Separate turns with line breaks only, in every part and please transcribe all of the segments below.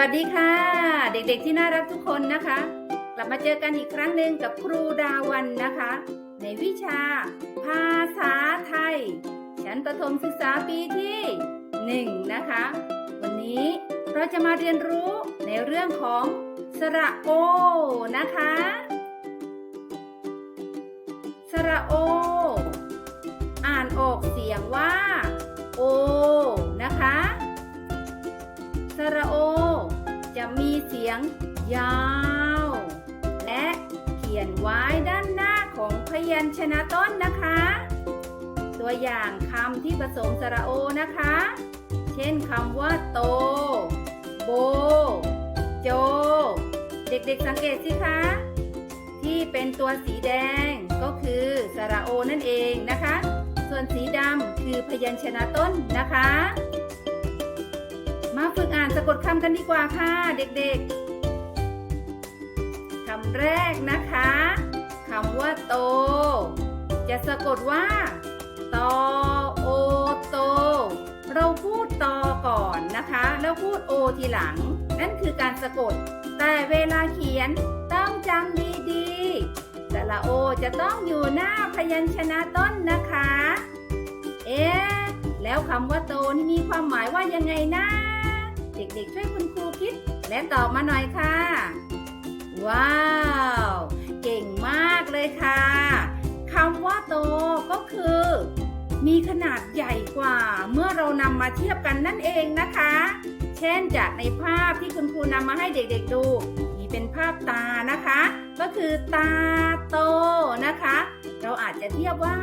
วัสดีค่ะ เด็กๆที่น่ารักทุกคนนะคะ กลับมาเจอกันอีกครั้งหนึ่งกับครูดาวันนะคะ ในวิชา ภาษาไทย ชั้นประถมศึกษาปีที่หนึ่งนะคะ วันนี้เราจะมาเรียนรู้ในเรื่องของสระโอนะคะ สระโอ อ่านออกเสียงว่า โอ นะคะ สระโอ จะมีเสียงยาว และเขียนไว้ด้านหน้าของพยัญชนะต้นนะคะ ตัวอย่างคำที่ผสมสระโอนะคะ เช่นคำว่าโต โบ โจ เด็กๆสังเกตสิคะ ที่เป็นตัวสีแดงก็คือสระโอนั่นเองนะคะ ส่วนสีดำคือพยัญชนะต้นนะคะ มาฝึกอ่านสะกดคำกันดีกว่าค่ะ เด็กๆคำแรกนะคะคำว่าโต จะสะกดว่าตอโอโต เราพูดตอก่อนนะคะ แล้วพูดโอทีหลัง นั่นคือการสะกด แต่เวลาเขียนต้องจำดีๆสระโอจะต้องอยู่หน้าพยัญชนะต้นนะคะ เอ๊แล้วคำว่าโตนี่มีความหมายว่ายังไงนะ เด็กๆ ช่วยคุณครูคิด และตอบมาหน่อยค่ะ ว้าว เก่งมากเลยค่ะคำว่าโตก็คือ มีขนาดใหญ่กว่า เมื่อเรานำมาเทียบกันนั่นเองนะคะ เช่นจากในภาพที่คุณครูนำมาให้เด็กๆดูมีเป็นภาพตานะคะ ก็คือตาโตนะคะ เราอาจจะเทียบว่า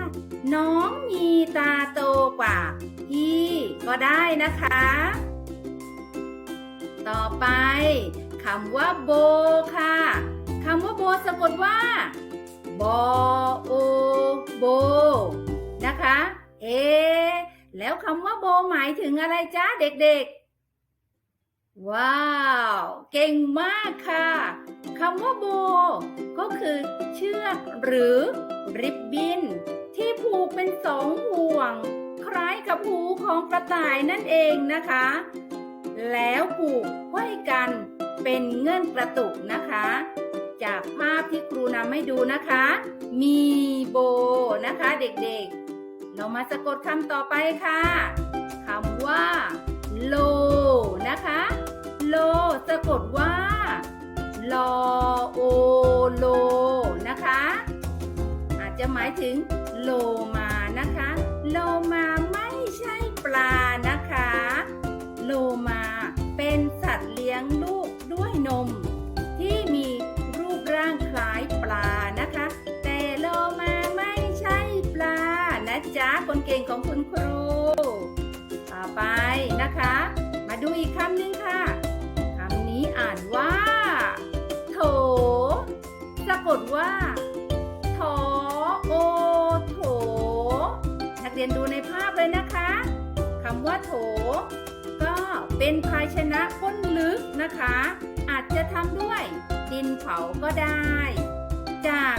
น้องมีตาโตกว่าพี่ก็ได้นะคะ ต่อไปคำว่าโบค่ะคำว่าโบสะกดว่าบอโอโบนะคะ เอ แล้วคำว่าโบหมายถึงอะไรจ้าเด็กๆ ว้าว เก่งมากค่ะคำว่าโบ ก็คือเชือกหรือริบบิ้นที่ผูกเป็นสองห่วง คล้ายกับหูของกระต่ายนั่นเองนะคะ แล้วผูกห้อยกันเป็นเงื่อนกระตุกนะคะ จากภาพที่ครูนำให้ดูนะคะ มีโบนะคะเด็กๆ เรามาสะกดคำต่อไปค่ะคำว่าโลนะคะ โลสะกดว่าลอโอโลนะคะ อาจจะหมายถึงโลมานะคะ โลมาไม่ใช่ปลานะคะ โลมา ลี้ยงลูกด้วยนม ที่มีรูปร่างคล้ายปลานะคะ แต่โลมาไม่ใช่ปลานะจ๊ะคนเก่งของคุณครู ต่อไปนะคะ มาดูอีกคำหนึ่งค่ะคำนี้อ่านว่า โถ สะกดว่าทอโอโถ นักเรียนดูในภาพเลยนะคะคำว่าโถ เป็นภาชนะก้นลึกนะคะ อาจจะทำด้วยดินเผาก็ได้ จาก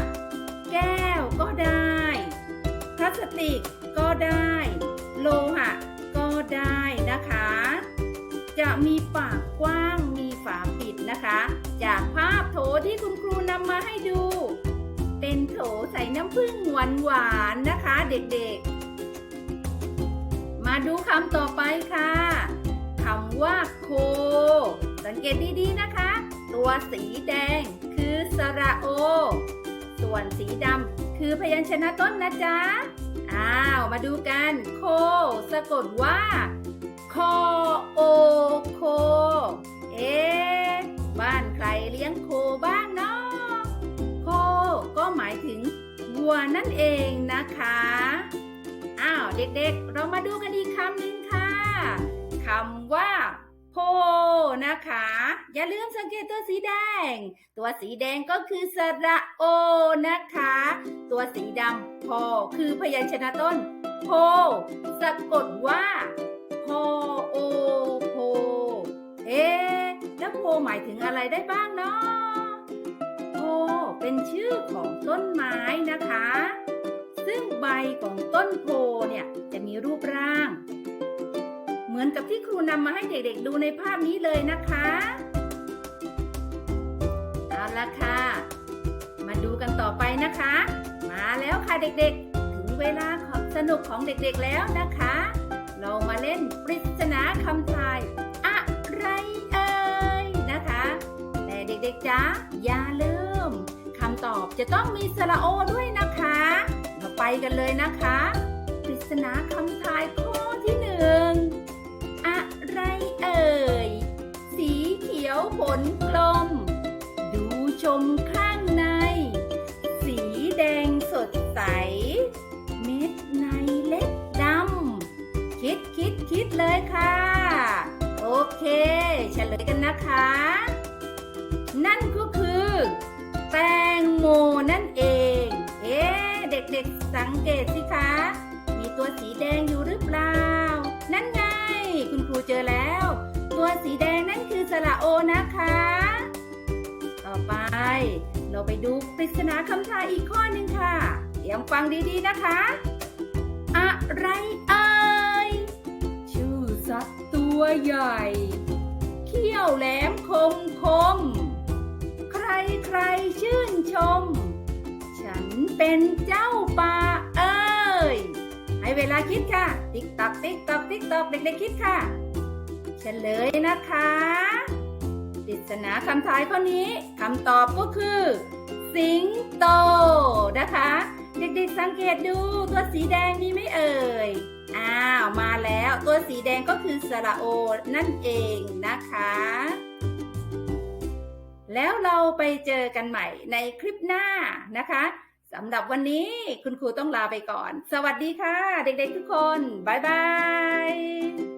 แก้วก็ได้ พลาสติกก็ได้ โลหะก็ได้นะคะ จะมีปากกว้างมีฝาปิดนะคะ จากภาพโถที่คุณครูนำมาให้ดู เป็นโถใส่น้ำผึ้งหวานหวานนะคะเด็กๆ มาดูคำต่อไปค่ะ คำว่าโค สังเกตดีๆนะคะ ตัวสีแดงคือสระโอ ส่วนสีดำคือพยัญชนะต้นนะจ๊ะ อ้าว มาดูกัน โค สะกดว่าคอโอโค เอ๊บ้านใครเลี้ยงโคบ้างเนาะโค ก็หมายถึงวัวนั่นเองนะคะ อ้าว เด็กๆ เรามาดูกันอีกคำหนึ่งค่ะ คำว่าโพนะคะ อย่าลืมสังเกตตัวสีแดง ตัวสีแดงก็คือสระโอนะคะ ตัวสีดำพอคือพยัญชนะต้นโพสะกดว่าพอโอโพเอ๊แล้วโพหมายถึงอะไรได้บ้างเนาะโพเป็นชื่อของต้นไม้นะคะ ซึ่งใบของต้นโพเนี่ยจะมีรูปร่าง เหมือนกับที่ครูนำมาให้เด็กๆดูในภาพนี้เลยนะคะ เอาละค่ะ มาดูกันต่อไปนะคะ มาแล้วค่ะเด็กๆ ถึงเวลาของสนุกของเด็กๆแล้วนะคะ เรามาเล่นปริศนาคำทายอะไรเอ่ยนะคะ แต่เด็กๆจ๊ะอย่าลืมคำตอบจะต้องมีสระโอด้วยนะคะ เราไปกันเลยนะคะ ปริศนาคำทายข คิดเลยค่ะ โอเคเฉลยกันนะคะ นั่นก็คือ แตงโมนั่นเอง เอ๊ะเด็กๆสังเกตสิคะ มีตัวสีแดงอยู่หรือเปล่า นั่นไง คุณครูเจอแล้ว ตัวสีแดงนั่นคือสระโอนะคะ ต่อไป เราไปดูปริศนาคำทายอีกข้อหนึ่งค่ะเตรียมฟังดีๆนะคะ อะไรอ ตัวใหญ่ เขี้ยวแหลมคมคม ใครใครชื่นชม ฉันเป็นเจ้าป่าเอ้ย ให้เวลาคิดค่ะ ติ๊กตอกติ๊กตอกติ๊กตอกเด็กๆคิดค่ะ เฉลยนะคะปริศนาคำทายข้อนี้คำตอบก็คือ สิงโตนะคะ เด็กๆสังเกตดูตัวสีแดงมีไหมเอ่ย อ้าวมาแล้วตัวสีแดงก็คือสระโอนั่นเองนะคะ แล้วเราไปเจอกันใหม่ในคลิปหน้านะคะสำหรับวันนี้คุณครูต้องลาไปก่อน สวัสดีค่ะ เด็กๆทุกคน บ๊ายบาย